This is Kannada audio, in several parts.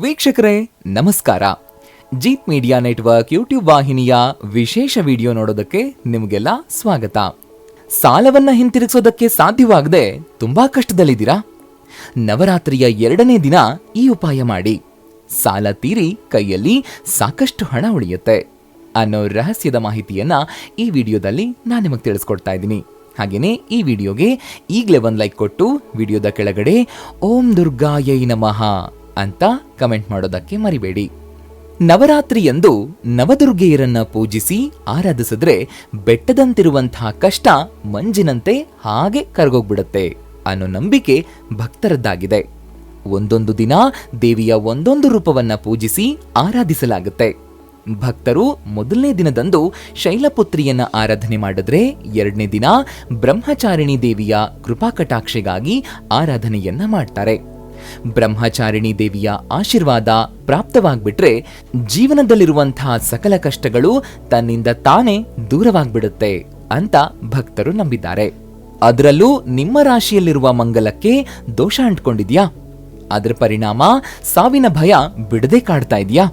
ವೀಕ್ಷಕರೇ, ನಮಸ್ಕಾರ. ಜೀತ್ ಮೀಡಿಯಾ ನೆಟ್ವರ್ಕ್ ಯೂಟ್ಯೂಬ್ ವಾಹಿನಿಯ ವಿಶೇಷ ವಿಡಿಯೋ ನೋಡೋದಕ್ಕೆ ನಿಮಗೆಲ್ಲ ಸ್ವಾಗತ. ಸಾಲವನ್ನ ಹಿಂತಿರುಗಿಸೋದಕ್ಕೆ ಸಾಧ್ಯವಾಗದೆ ತುಂಬಾ ಕಷ್ಟದಲ್ಲಿದ್ದೀರಾ? ನವರಾತ್ರಿಯ ಎರಡನೇ ದಿನ ಈ ಉಪಾಯ ಮಾಡಿ. ಸಾಲ ತೀರಿ ಕೈಯಲ್ಲಿ ಸಾಕಷ್ಟು ಹಣ ಉಳಿಯುತ್ತೆ. ಅನ್ನೋ ರಹಸ್ಯದ ಮಾಹಿತಿಯನ್ನ ಈ ವಿಡಿಯೋದಲ್ಲಿ ನಾನು ನಿಮಗೆ ತಿಳಿಸ್ಕೊಡ್ತಾ ಇದ್ದೀನಿ. ಹಾಗೇನೇ ಈ ವಿಡಿಯೋಗೆ ಈಗಲೇ ಒಂದು ಲೈಕ್ ಕೊಟ್ಟು ವಿಡಿಯೋದ ಕೆಳಗಡೆ ಓಂ ದುರ್ಗಾಯೈ ನಮಃ ಅಂತ ಕಮೆಂಟ್ ಮಾಡೋದಕ್ಕೆ ಮರಿಬೇಡಿ. ನವರಾತ್ರಿಯಂದು ನವದುರ್ಗೆಯರನ್ನ ಪೂಜಿಸಿ ಆರಾಧಿಸಿದ್ರೆ ಬೆಟ್ಟದಂತಿರುವಂತಹ ಕಷ್ಟ ಮಂಜಿನಂತೆ ಹಾಗೆ ಕರಗೋಗ್ಬಿಡುತ್ತೆ ಅನ್ನೋ ನಂಬಿಕೆ ಭಕ್ತರದ್ದಾಗಿದೆ. ಒಂದೊಂದು ದಿನ ದೇವಿಯ ಒಂದೊಂದು ರೂಪವನ್ನ ಪೂಜಿಸಿ ಆರಾಧಿಸಲಾಗುತ್ತೆ. ಭಕ್ತರು ಮೊದಲನೇ ದಿನದಂದು ಶೈಲಪುತ್ರಿಯನ್ನ ಆರಾಧನೆ ಮಾಡಿದ್ರೆ ಎರಡನೇ ದಿನ ಬ್ರಹ್ಮಚಾರಿಣಿ ದೇವಿಯ ಕೃಪಾಕಟಾಕ್ಷೆಗಾಗಿ ಆರಾಧನೆಯನ್ನ ಮಾಡ್ತಾರೆ. ಬ್ರಹ್ಮಚಾರಿಣಿ ದೇವಿಯ ಆಶೀರ್ವಾದ ಪ್ರಾಪ್ತವಾಗ್ಬಿಟ್ರೆ ಜೀವನದಲ್ಲಿರುವಂತಹ ಸಕಲ ಕಷ್ಟಗಳು ತನ್ನಿಂದ ತಾನೇ ದೂರವಾಗ್ಬಿಡುತ್ತೆ ಅಂತ ಭಕ್ತರು ನಂಬಿದ್ದಾರೆ. ಅದರಲ್ಲೂ ನಿಮ್ಮ ರಾಶಿಯಲ್ಲಿರುವ ಮಂಗಲಕ್ಕೆ ದೋಷ ಅಂಟ್ಕೊಂಡಿದ್ಯಾ? ಅದರ ಪರಿಣಾಮ ಸಾವಿನ ಭಯ ಬಿಡದೆ ಕಾಡ್ತಾ ಇದೆಯಾ?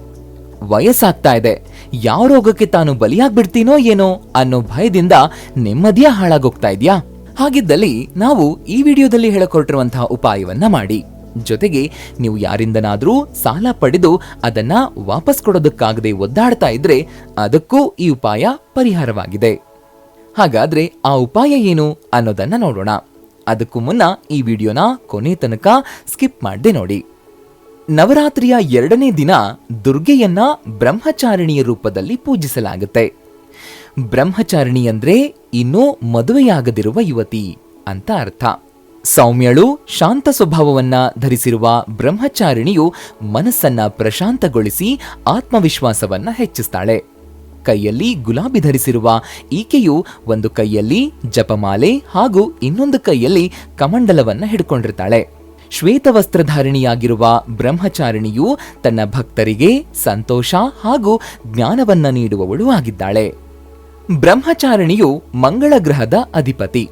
ವಯಸ್ಸಾಗ್ತಾ ಇದೆ. ಯಾವ ರೋಗಕ್ಕೆ ತಾನು ಬಲಿಯಾಗ್ಬಿಡ್ತೀನೋ ಏನೋ ಅನ್ನೋ ಭಯದಿಂದ ನೆಮ್ಮದಿಯ ಹಾಳಾಗೋಗ್ತಾ ಇದೆಯಾ? ಹಾಗಿದ್ದಲ್ಲಿ ನಾವು ಈ ವಿಡಿಯೋದಲ್ಲಿ ಹೇಳಿಕೊಟ್ಟಿರುವಂತಹ ಉಪಾಯವನ್ನ ಮಾಡಿ. ಜೊತೆಗೆ ನೀವು ಯಾರಿಂದನಾದರೂ ಸಾಲ ಪಡೆದು ಅದನ್ನ ವಾಪಸ್ ಕೊಡೋದಕ್ಕಾಗದೆ ಒದ್ದಾಡ್ತಾ ಇದ್ರೆ ಅದಕ್ಕೂ ಈ ಉಪಾಯ ಪರಿಹಾರವಾಗಿದೆ. ಹಾಗಾದ್ರೆ ಆ ಉಪಾಯ ಏನು ಅನ್ನೋದನ್ನ ನೋಡೋಣ. ಅದಕ್ಕೂ ಮುನ್ನ ಈ ವಿಡಿಯೋನ ಕೊನೆ ತನಕ ಸ್ಕಿಪ್ ಮಾಡದೆ ನೋಡಿ. ನವರಾತ್ರಿಯ ಎರಡನೇ ದಿನ ದುರ್ಗೆಯನ್ನ ಬ್ರಹ್ಮಚಾರಿಣಿಯ ರೂಪದಲ್ಲಿ ಪೂಜಿಸಲಾಗುತ್ತೆ. ಬ್ರಹ್ಮಚಾರಿಣಿ ಅಂದ್ರೆ ಇನ್ನೂ ಮದುವೆಯಾಗದಿರುವ ಯುವತಿ ಅಂತ ಅರ್ಥ. ಸೌಮ್ಯಳು ಶಾಂತ ಸ್ವಭಾವವನ್ನ ಧರಿಸಿರುವ ಬ್ರಹ್ಮಚಾರಿಣಿಯು ಮನಸ್ಸನ್ನ ಪ್ರಶಾಂತಗೊಳಿಸಿ ಆತ್ಮವಿಶ್ವಾಸವನ್ನ ಹೆಚ್ಚಿಸ್ತಾಳೆ. ಕೈಯಲ್ಲಿ ಗುಲಾಬಿ ಧರಿಸಿರುವ ಈಕೆಯು ಒಂದು ಕೈಯಲ್ಲಿ ಜಪಮಾಲೆ ಹಾಗೂ ಇನ್ನೊಂದು ಕೈಯಲ್ಲಿ ಕಮಂಡಲವನ್ನ ಹಿಡ್ಕೊಂಡಿರ್ತಾಳೆ. ಶ್ವೇತ ವಸ್ತ್ರಧಾರಿಣಿಯಾಗಿರುವ ಬ್ರಹ್ಮಚಾರಿಣಿಯು ತನ್ನ ಭಕ್ತರಿಗೆ ಸಂತೋಷ ಹಾಗೂ ಜ್ಞಾನವನ್ನ ನೀಡುವವಳು ಆಗಿದ್ದಾಳೆ. ಬ್ರಹ್ಮಚಾರಿಣಿಯು ಮಂಗಳ ಗ್ರಹದ ಅಧಿಪತಿ.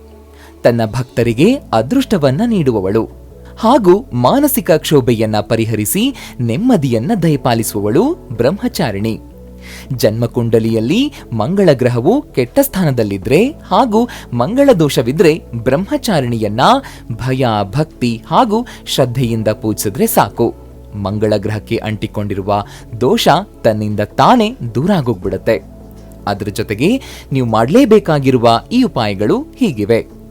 ತನ್ನ ಭಕ್ತರಿಗೆ ಅದೃಷ್ಟವನ್ನ ನೀಡುವವಳು. ಹಾಗೂ ಮಾನಸಿಕ ಕ್ಷೋಭೆಯನ್ನ ಪರಿಹರಿಸಿ ನೆಮ್ಮದಿಯನ್ನ ದಯಪಾಲಿಸುವವಳು ಬ್ರಹ್ಮಚಾರಿಣಿ. ಜನ್ಮಕುಂಡಲಿಯಲ್ಲಿ ಮಂಗಳ ಗ್ರಹವು ಕೆಟ್ಟ ಸ್ಥಾನದಲ್ಲಿದ್ರೆ ಹಾಗೂ ಮಂಗಳ ದೋಷವಿದ್ರೆ ಬ್ರಹ್ಮಚಾರಿಣಿಯನ್ನ ಭಯ, ಭಕ್ತಿ ಹಾಗೂ ಶ್ರದ್ಧೆಯಿಂದ ಪೂಜಿಸಿದ್ರೆ ಸಾಕು. ಮಂಗಳ ಗ್ರಹಕ್ಕೆ ಅಂಟಿಕೊಂಡಿರುವ ದೋಷ ತನ್ನಿಂದ ತಾನೇ ದೂರ ಆಗೋಗ್ಬಿಡುತ್ತೆ. ಅದರ ಜೊತೆಗೆ ನೀವು ಮಾಡಲೇಬೇಕಾಗಿರುವ ಈ ಉಪಾಯಗಳು ಹೀಗಿವೆ.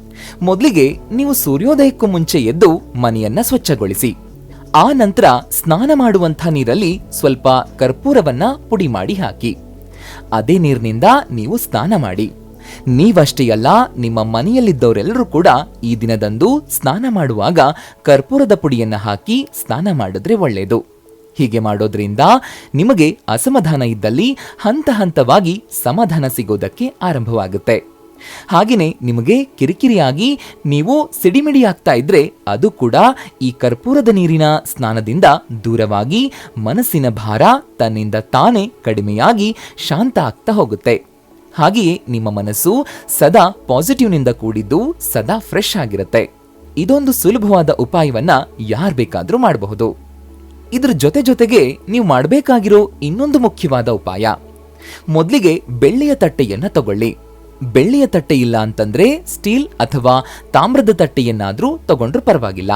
ಮೊದಲಿಗೆ ನೀವು ಸೂರ್ಯೋದಯಕ್ಕೂ ಮುಂಚೆ ಎದ್ದು ಮನೆಯನ್ನ ಸ್ವಚ್ಛಗೊಳಿಸಿ. ಆ ನಂತರ ಸ್ನಾನ ಮಾಡುವಂಥ ನೀರಲ್ಲಿ ಸ್ವಲ್ಪ ಕರ್ಪೂರವನ್ನ ಪುಡಿ ಮಾಡಿ ಹಾಕಿ. ಅದೇ ನೀರಿನಿಂದ ನೀವು ಸ್ನಾನ ಮಾಡಿ. ನೀವಷ್ಟೇ ಅಲ್ಲ, ನಿಮ್ಮ ಮನೆಯಲ್ಲಿದ್ದವರೆಲ್ಲರೂ ಕೂಡ ಈ ದಿನದಂದು ಸ್ನಾನ ಮಾಡುವಾಗ ಕರ್ಪೂರದ ಪುಡಿಯನ್ನು ಹಾಕಿ ಸ್ನಾನ ಮಾಡಿದ್ರೆ ಒಳ್ಳೆಯದು ಹೀಗೆ ಮಾಡೋದ್ರಿಂದ ನಿಮಗೆ ಅಸಮಾಧಾನ ಇದ್ದಲ್ಲಿ ಹಂತ ಹಂತವಾಗಿ ಸಮಾಧಾನ ಸಿಗೋದಕ್ಕೆ ಆರಂಭವಾಗುತ್ತೆ. ಹಾಗೆಯೇ ನಿಮಗೆ ಕಿರಿಕಿರಿಯಾಗಿ ನೀವು ಸಿಡಿಮಿಡಿ ಆಗ್ತಾ ಇದ್ರೆ ಅದು ಕೂಡ ಈ ಕರ್ಪೂರದ ನೀರಿನ ಸ್ನಾನದಿಂದ ದೂರವಾಗಿ ಮನಸ್ಸಿನ ಭಾರ ತನ್ನಿಂದ ತಾನೇ ಕಡಿಮೆಯಾಗಿ ಶಾಂತ ಆಗ್ತಾ ಹೋಗುತ್ತೆ. ಹಾಗೆಯೇ ನಿಮ್ಮ ಮನಸ್ಸು ಸದಾ ಪಾಸಿಟಿವ್ನಿಂದ ಕೂಡಿದ್ದು ಸದಾ ಫ್ರೆಶ್ ಆಗಿರುತ್ತೆ. ಇದೊಂದು ಸುಲಭವಾದ ಉಪಾಯವನ್ನ ಯಾರು ಬೇಕಾದರೂ ಮಾಡಬಹುದು. ಇದ್ರ ಜೊತೆ ಜೊತೆಗೆ ನೀವು ಮಾಡಬೇಕಾಗಿರೋ ಇನ್ನೊಂದು ಮುಖ್ಯವಾದ ಉಪಾಯ. ಮೊದಲಿಗೆ ಬೆಳ್ಳಿಯ ತಟ್ಟೆಯನ್ನು ತಗೊಳ್ಳಿ. ಬೆಳ್ಳಿಯ ತಟ್ಟೆ ಇಲ್ಲ ಅಂತಂದ್ರೆ ಸ್ಟೀಲ್ ಅಥವಾ ತಾಮ್ರದ ತಟ್ಟೆಯನ್ನಾದರೂ ತಗೊಂಡ್ರೂ ಪರವಾಗಿಲ್ಲ.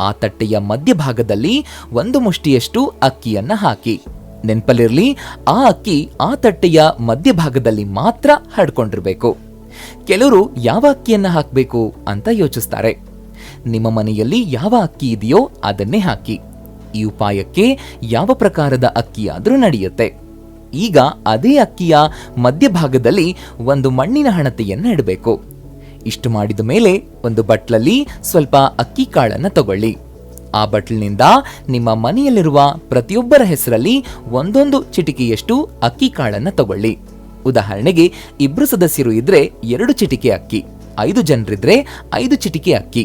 ಆ ತಟ್ಟೆಯ ಮಧ್ಯಭಾಗದಲ್ಲಿ ಒಂದು ಮುಷ್ಟಿಯಷ್ಟು ಅಕ್ಕಿಯನ್ನ ಹಾಕಿ. ನೆನಪಲ್ಲಿರಲಿ, ಆ ಅಕ್ಕಿ ಆ ತಟ್ಟೆಯ ಮಧ್ಯಭಾಗದಲ್ಲಿ ಮಾತ್ರ ಹಡ್ಕೊಂಡಿರಬೇಕು ಕೆಲವರು ಯಾವ ಅಕ್ಕಿಯನ್ನ ಹಾಕಬೇಕು ಅಂತ ಯೋಚಿಸ್ತಾರೆ. ನಿಮ್ಮ ಮನೆಯಲ್ಲಿ ಯಾವ ಅಕ್ಕಿ ಇದೆಯೋ ಅದನ್ನೇ ಹಾಕಿ. ಈ ಉಪಾಯಕ್ಕೆ ಯಾವ ಪ್ರಕಾರದ ಅಕ್ಕಿಯಾದರೂ ನಡೆಯುತ್ತೆ. ಈಗ ಅದೇ ಅಕ್ಕಿಯ ಮಧ್ಯಭಾಗದಲ್ಲಿ ಒಂದು ಮಣ್ಣಿನ ಹಣತೆಯನ್ನು ಇಡಬೇಕು. ಇಷ್ಟು ಮಾಡಿದ ಮೇಲೆ ಒಂದು ಬಟ್ಲಲ್ಲಿ ಸ್ವಲ್ಪ ಅಕ್ಕಿ ಕಾಳನ್ನು ತಗೊಳ್ಳಿ. ಆ ಬಟ್ಲಿನಿಂದ ನಿಮ್ಮ ಮನೆಯಲ್ಲಿರುವ ಪ್ರತಿಯೊಬ್ಬರ ಹೆಸರಲ್ಲಿ ಒಂದೊಂದು ಚಿಟಿಕೆಯಷ್ಟು ಅಕ್ಕಿ ಕಾಳನ್ನು ತಗೊಳ್ಳಿ. ಉದಾಹರಣೆಗೆ ಇಬ್ಬರು ಸದಸ್ಯರು ಇದ್ರೆ ಎರಡು ಚಿಟಿಕೆ ಅಕ್ಕಿ, ಐದು ಜನರಿದ್ರೆ ಐದು ಚಿಟಿಕೆ ಅಕ್ಕಿ.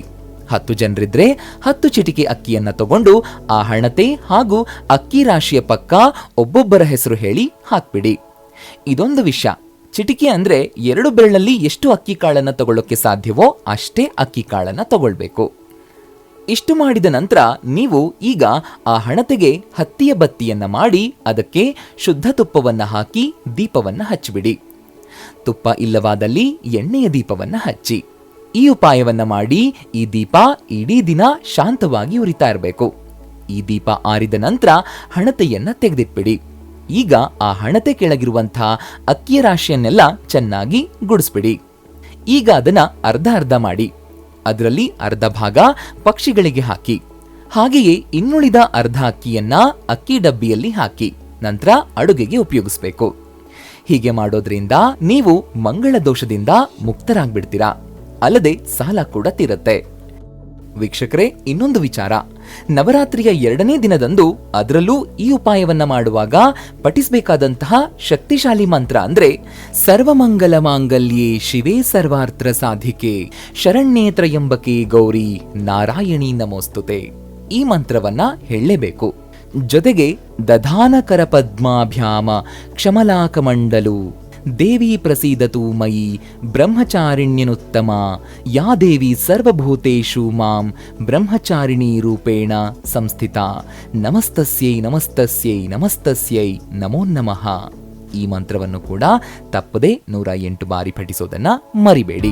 ಹತ್ತು ಜನರಿದ್ರೆ ಹತ್ತು ಚಿಟಿಕೆ ಅಕ್ಕಿಯನ್ನ ತಗೊಂಡು ಆ ಹಣತೆ ಹಾಗೂ ಅಕ್ಕಿ ರಾಶಿಯ ಪಕ್ಕ ಒಬ್ಬೊಬ್ಬರ ಹೆಸರು ಹೇಳಿ ಹಾಕ್ಬಿಡಿ. ಇದೊಂದು ವಿಷಯ ಚಿಟಿಕೆ ಅಂದ್ರೆ ಎರಡು ಬೆರಳಲ್ಲಿ ಎಷ್ಟು ಅಕ್ಕಿ ಕಾಳನ್ನ ತಗೊಳ್ಳೋಕೆ ಸಾಧ್ಯವೋ ಅಷ್ಟೇ ಅಕ್ಕಿ ಕಾಳನ್ನ ತಗೊಳ್ಬೇಕು. ಇಷ್ಟು ಮಾಡಿದ ನಂತರ ನೀವು ಈಗ ಆ ಹಣತೆಗೆ ಹತ್ತಿಯ ಬತ್ತಿಯನ್ನ ಮಾಡಿ ಅದಕ್ಕೆ ಶುದ್ಧ ತುಪ್ಪವನ್ನ ಹಾಕಿ ದೀಪವನ್ನ ಹಚ್ಚಿಬಿಡಿ. ತುಪ್ಪ ಇಲ್ಲವಾದಲ್ಲಿ ಎಣ್ಣೆಯ ದೀಪವನ್ನ ಹಚ್ಚಿ. ಈ ಉಪಾಯವನ್ನ ಮಾಡಿ ಈ ದೀಪ ಇಡೀ ದಿನ ಶಾಂತವಾಗಿ ಉರಿತಾ ಇರಬೇಕು. ಈ ದೀಪ ಆರಿದ ನಂತರ ಹಣತೆಯನ್ನ ತೆಗೆದಿಟ್ಬಿಡಿ. ಈಗ ಆ ಹಣತೆ ಕೆಳಗಿರುವಂತಹ ಅಕ್ಕಿಯ ರಾಶಿಯನ್ನೆಲ್ಲ ಚೆನ್ನಾಗಿ ಗುಡಿಸ್ಬಿಡಿ. ಈಗ ಅದನ್ನ ಅರ್ಧ ಅರ್ಧ ಮಾಡಿ. ಅದರಲ್ಲಿ ಅರ್ಧ ಭಾಗ ಪಕ್ಷಿಗಳಿಗೆ ಹಾಕಿ. ಹಾಗೆಯೇ ಇನ್ನುಳಿದ ಅರ್ಧ ಅಕ್ಕಿಯನ್ನ ಅಕ್ಕಿ ಡಬ್ಬಿಯಲ್ಲಿ ಹಾಕಿ. ನಂತರ ಅಡುಗೆಗೆ ಉಪಯೋಗಿಸಬೇಕು. ಹೀಗೆ ಮಾಡೋದ್ರಿಂದ ನೀವು ಮಂಗಳ ದೋಷದಿಂದ ಮುಕ್ತರಾಗ್ಬಿಡ್ತೀರಾ. ಅಲ್ಲದೆ ಸಾಲ ಕೂಡ ತೀರತ್ತೆ. ವೀಕ್ಷಕರೇ, ಇನ್ನೊಂದು ವಿಚಾರ. ನವರಾತ್ರಿಯ ಎರಡನೇ ದಿನದಂದು ಅದರಲ್ಲೂ ಈ ಉಪಾಯವನ್ನ ಮಾಡುವಾಗ ಪಠಿಸಬೇಕಾದಂತಹ ಶಕ್ತಿಶಾಲಿ ಮಂತ್ರ ಅಂದ್ರೆ, ಸರ್ವಮಂಗಲ ಮಾಂಗಲ್ಯೆ ಶಿವೇ ಸರ್ವಾರ್ಥ ಸಾಧಿಕೆ, ಶರಣ್ಯೇ ತ್ರಯಂಬಕೆ ಗೌರಿ ನಾರಾಯಣಿ ನಮೋಸ್ತುತೆ. ಈ ಮಂತ್ರವನ್ನ ಹೇಳಲೇಬೇಕು ಜೊತೆಗೆ ದಧಾನಕರ ಪದ್ಮಾಭ್ಯಾಮ ಕ್ಷಮಲಾಕಮಂಡಲು ದೇವಿ ಪ್ರಸೀದತು ಮಯಿ ಬ್ರಹ್ಮಚಾರಿಣ್ಯನುತ್ತಮ. ಯಾ ದೇವಿ ಸರ್ವಭೂತೇಷು ಮಾಂ ಬ್ರಹ್ಮಚಾರಿಣಿ ರೂಪೇಣ ಸಂಸ್ಥಿತ. ನಮಸ್ತಸ್ಯೈ ನಮಸ್ತಸ್ಯೈ ನಮಸ್ತಸ್ಯೈ ನಮೋ ನಮಃ. ಈ ಮಂತ್ರವನ್ನು ಕೂಡ ತಪ್ಪದೆ ನೂರ ಎಂಟು ಬಾರಿ ಪಠಿಸೋದನ್ನ ಮರಿಬೇಡಿ.